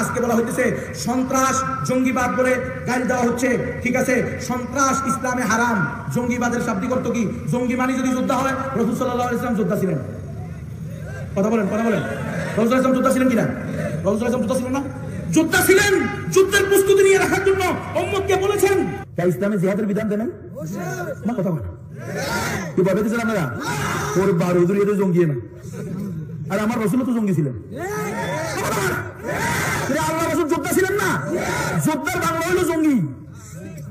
আজকে বলা হইতেছে, সন্ত্রাস, জঙ্গিবাদ বলে গালি দেওয়া হচ্ছে। ঠিক আছে? সন্ত্রাস ইসলামে হারাম। জঙ্গিবাদের শাব্দিক অর্থ কি? জঙ্গি মানে যদি যোদ্ধা হয়, রসুল সাল্লাহ ইসলাম যোদ্ধা ছিলেন। কথা বলেন কথা বলেন। রসুল ইসলাম যোদ্ধা ছিলেন কিনা রসুল ইসলাম যোদ্ধা ছিলেন না? যোদ্ধা ছিলেন! যুদ্ধের প্রস্তুতি নিয়ে রাখার জন্য অম্মদকে বলেছেন। তাই ইসলামে জিহাদের বিধান দেন না, কথা বলেন। কি ভাবে দিয়েছেন আপনারা? ওর এটা জঙ্গি না। আর আমার রসুল তো জঙ্গি ছিলেন।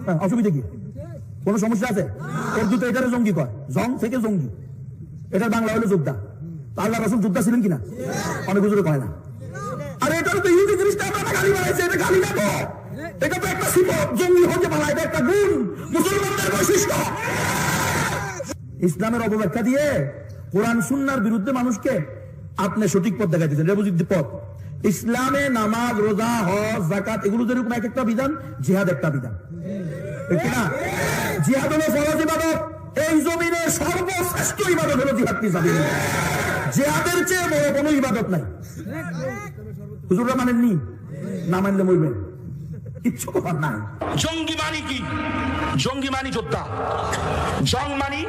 হ্যাঁ, সমস্যা আছে? এটারে জঙ্গি কয়। জং থেকে জঙ্গি। এটার বাংলা হলো যোদ্ধা। আল্লাহ রসুল যোদ্ধা ছিলেন কিনা? অনেক কয় না। এটার তো জিনিসটা আমরা গালি এটা গালি না এটা তো একটা জঙ্গি হতে পারা এটা একটা গুণ। মুসলমানদের বৈশিষ্ট্য। ইসলামের অপব্যাখ্যা দিয়ে কোরআন সুন্নার বিরুদ্ধে মানুষকে আপনি সঠিক পথ দেখা দিচ্ছেন রেবুজিদ্দ পথ? ইসলামে নামাজ, রোজা, হজ জাকাত এগুলো যেরকম এক একটা বিধান, জিহাদ একটা বিধান। জিহাদ হলো ফরজ ইবাদত। এই জমিনের সর্বশ্রেষ্ঠ ইবাদত হলো জিহাদ কি জিহাদের চেয়ে বড় কোনো ইবাদত নাই। হুজুররা মানেননি? না মানলে বলবেন কিচ্ছু করার নাই। জঙ্গি মানি কি? জঙ্গি মানি যোদ্ধা। জং মানি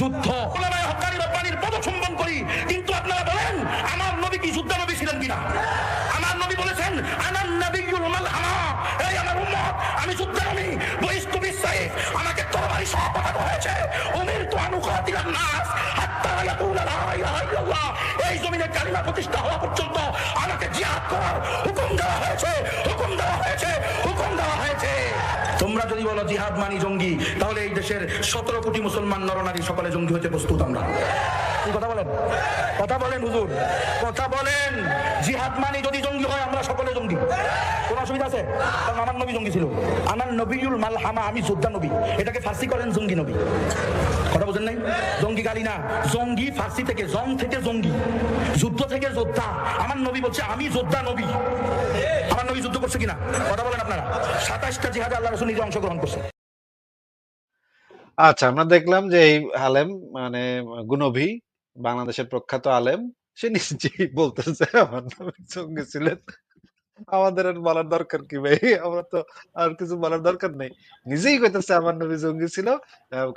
যুদ্ধ। ওলামায়ে হক্কানি রব্বানির পদচুম্বন করি। কিন্তু আপনারা বলেন, আমার নবী কি যুদ্ধ নবী ছিলেন কিনা? বলেছেন, আনান নবিয়ুল মালহামা এই আমার উম্মত, আমি যুদ্ধ আমি বহিষ্ঠ বিশ্বাসে, আমাকে তরবারি সহ পাঠানো হয়েছে। উমির তো আনুকাতিলান নাস, হাত্তা ইয়াকুলা লা ইলাহা ইল্লাল্লাহ। এই জমিনে কালিমা প্রতিষ্ঠা হওয়া পর্যন্ত আমাকে জিহাদ করার জিহাদ মানি জঙ্গি। তাহলে এই দেশের সতেরো কোটি মুসলমান নরনারী সকলে জঙ্গি হতে প্রস্তুত আমরা। কথা বলেন? কথা বলেন, হুজুর। কথা বলেন। জিহাদ মানি যদি জঙ্গি হয়, আমরা সকলে জঙ্গি। কোন অসুবিধা আছে? কারণ আমার নবী জঙ্গি ছিল। আমার নবীউল মালহামা আমি যোদ্ধা নবী। এটাকে ফার্সি করেন জঙ্গি নবী। কথা বোঝেন নাই? জঙ্গি গালি না। জঙ্গি ফার্সি থেকে জং থেকে জঙ্গি। যুদ্ধ থেকে যোদ্ধা। আমার নবী বলছে, আমি যোদ্ধা নবী। আমার নবী যুদ্ধ করছে কিনা? কথা বলেন আপনারা। সাতাশটা জিহাদে আল্লাহ রসুল নিজে অংশগ্রহণ করছে। আচ্ছা আমরা দেখলাম যে এই আলেম মানে গুনভি বাংলাদেশের প্রখ্যাত আলেম, সে নিজেই বলতেছে, আমার নামে জঙ্গি ছিলেন আমাদের আর বলার দরকার কি ভাই? আমরা তো আর কিছু বলার দরকার নেই। নিজেই কইতেছে, আমার নবী জঙ্গি ছিল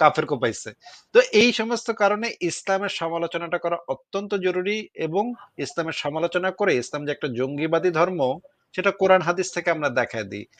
কাফের কোপাইছে। তো এই সমস্ত কারণে ইসলামের সমালোচনাটা করা অত্যন্ত জরুরি এবং ইসলামের সমালোচনা করে ইসলাম যে একটা জঙ্গিবাদী ধর্ম, সেটা কোরআন হাদিস থেকে আমরা দেখায় দিই।